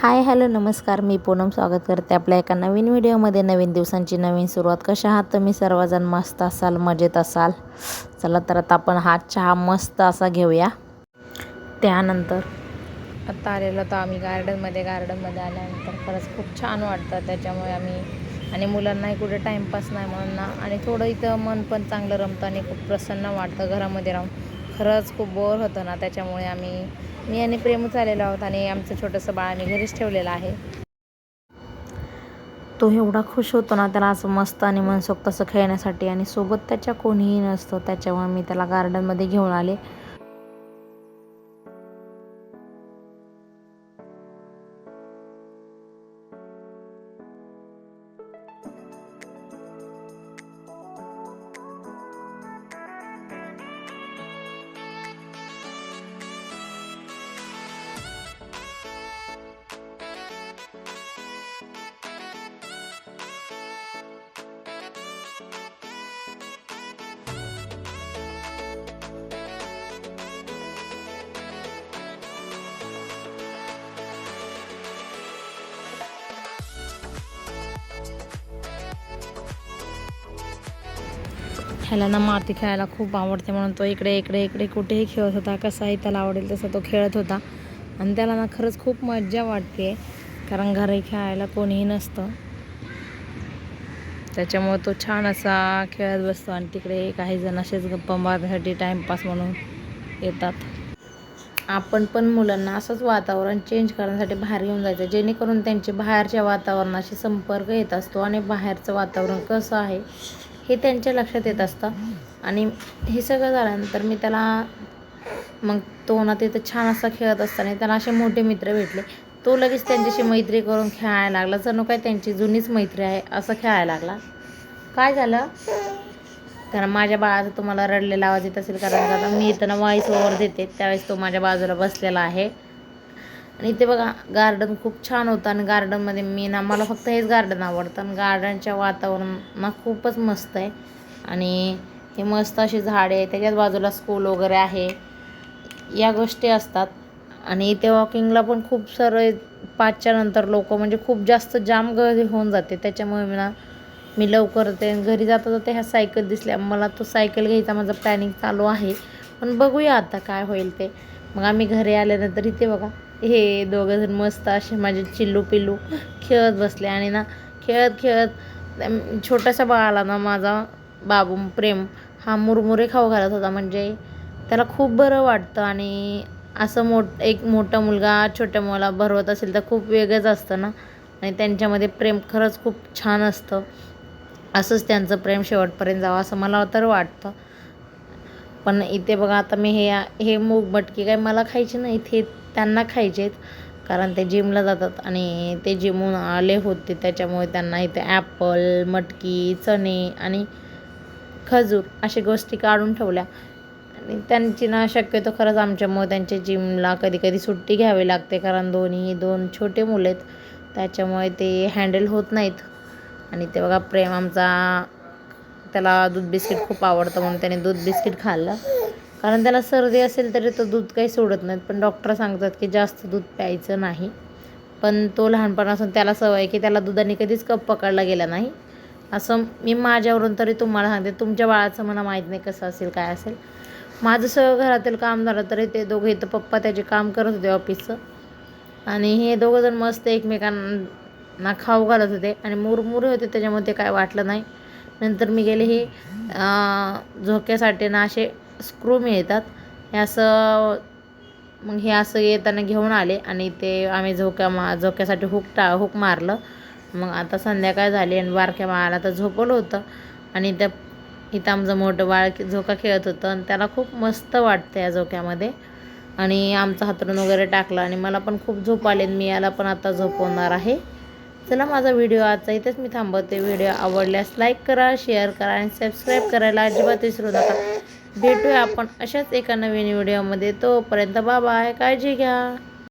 Hi hello नमस्कार. मी पूनम स्वागत करते आपल्या एका नवीन व्हिडिओमध्ये. नवीन दिवसांची नवीन सुरुवात. कशा आहात तुम्ही? सर्वजण मस्त असाल मजेत असाल. चला तर आता आपण हा चहा मस्त असा घेऊया. त्यानंतर आता आलेलो तर आम्ही गार्डनमध्ये. गार्डनमध्ये आल्यानंतर खरंच खूप छान वाटतं. त्याच्यामुळे आम्ही आणि मुलांनाही कुठे टाईमपास नाही म्हणून ना आणि थोडं इथं मन पण चांगलं रमतं आणि खूप प्रसन्न वाटतं घरामध्ये राहून. खरंच खूप बोर होतं ना त्याच्यामुळे आम्ही मी आणि प्रेमच आलेलो आहोत आणि आमचं छोटंसं बाळ आम्ही घरीच ठेवलेलं आहे. तो एवढा खुश होतो ना त्याला असं मस्त आणि मनसोक्त असं खेळण्यासाठी आणि सोबत त्याच्या कोणीही नसतं त्याच्यामुळे मी त्याला गार्डनमध्ये घेऊन आले. ह्याला ना माती खेळायला खूप आवडते म्हणून तो इकडे इकडे इकडे कुठेही खेळत होता कसाही त्याला आवडेल तसं तो खेळत होता. आणि त्याला ना खरंच खूप मज्जा वाटते कारण घरी खेळायला कोणीही नसतं. त्याच्यामुळे तो छान असा खेळत बसतो आणि तिकडे काही जण असेच गप्पा मारण्यासाठी टाईमपास म्हणून येतात. आपण पण मुलांना असंच वातावरण चेंज करण्यासाठी बाहेर घेऊन जायचं जेणेकरून त्यांचे बाहेरच्या वातावरणाशी संपर्क येत असतो आणि बाहेरचं वातावरण कसं आहे हे त्यांच्या लक्षात येत असतं. आणि हे सगळं झाल्यानंतर मी त्याला मग तो ना तिथं छान असा खेळत असताना त्याला असे मोठे मित्र भेटले. तो लगेच त्यांच्याशी मैत्री करून खेळायला लागला. जणू काय त्यांची जुनीच मैत्री आहे असं खेळायला लागला. काय झालं? कारण माझ्या बाळाचा तुम्हाला रडलेला आवाज येत असेल कारण आता मी इथं ना वॉईस ओव्हर देते. त्यावेळेस तो माझ्या बाजूला बसलेला आहे. आणि इथे बघा गार्डन खूप छान होतं आणि गार्डनमध्ये मी ना मला फक्त हेच गार्डन आवडतं आणि गार्डनच्या वातावरण ना खूपच मस्त आहे. आणि हे मस्त अशी झाडे आहे त्याच्याच बाजूला स्कूल वगैरे आहे. या गोष्टी असतात. आणि इथे वॉकिंगला पण खूप सारे पाचच्या नंतर लोक म्हणजे खूप जास्त जाम गर्दी होऊन जाते. त्याच्यामुळे मी ना मी लवकर ते घरी जाता जाता ह्या सायकल दिसल्या. मला तो सायकल घ्यायचा माझं प्लॅनिंग चालू आहे. पण बघूया आता काय होईल ते. मग आम्ही घरी आल्यानंतर इथे बघा हे दोघंजण मस्त असे माझे चिल्लू पिल्लू खेळत बसले आणि ना खेळत खेळत छोट्याशा बाळाला ना माझा बाबू प्रेम हा मुरमुरे खाऊ घालत होता. म्हणजे त्याला खूप बरं वाटतं आणि असं मोठ एक मोठा मुलगा छोट्या मुला भरवत असेल तर खूप वेगळंच असतं ना. आणि त्यांच्यामध्ये प्रेम खरंच खूप छान असतं. असंच त्यांचं प्रेम शेवटपर्यंत जावं असं मला तर वाटतं. पण इथे बघा आता मी हे हे मूग मटकी काय मला खायची नाही इथे त्यांना खायचे आहेत कारण ते जिमला जातात आणि ते जिमून आले होते त्याच्यामुळे त्यांना इथे ॲपल मटकी चणे आणि खजूर अशा गोष्टी काढून ठेवल्या. आणि त्यांची ना शक्यतो खरंच आमच्यामुळे त्यांच्या जिमला कधी कधी सुट्टी घ्यावी लागते कारण दोन्ही दोन छोटे मुलं आहेत. त्याच्यामुळे ते हँडल होत नाहीत. आणि ते बघा प्रेम आमचा त्याला दूध बिस्किट खूप आवडतं म्हणून त्याने दूध बिस्किट खाल्लं. कारण त्याला सर्दी असेल तरी तो दूध काही सोडत नाहीत. पण डॉक्टर सांगतात की जास्त दूध प्यायचं नाही. पण तो लहानपणापासून त्याला सवय की त्याला दुधाने कधीच कप पकडला गेला नाही. असं मी माझ्यावरून तरी तुम्हाला सांगते. तुमच्या बाळाचं मला माहीत नाही कसं असेल काय असेल. माझं सगळं घरातील काम झालं तरी ते दोघे तर पप्पा त्याचे काम करत होते ऑफिसचं आणि हे दोघंजण मस्त एकमेकांना खाऊ घालत होते. आणि मुरमुरे होते त्याच्यामुळे ते काय वाटलं नाही. नंतर मी गेले हे झोक्यासाठी ना असे स्क्रू मिळतात. हे असं मग हे असं येताना घेऊन आले आणि ते आम्ही झोक्या मा झोक्यासाठी हुक टा हुक मारलं. मग आता संध्याकाळ झाली आणि बारक्या बाळाला तर झोपवलं होतं. आणि त्या इथं आमचं मोठं बाळ झोका खेळत होतं आणि त्याला खूप मस्त वाटतं या झोक्यामध्ये. आणि आमचं हातरून वगैरे टाकलं आणि मला पण खूप झोप आले मी याला पण आता झोपवणार आहे. चला माझा व्हिडिओ आजचा इथेच मी थांबवते. व्हिडिओ आवडल्यास लाईक करा शेअर करा आणि सबस्क्राईब करायला अजिबात विसरू नका. भेटूया आपण अशाच एका नवीन व्हिडिओमध्ये तोपर्यंत बाबा आहे काळजी घ्या.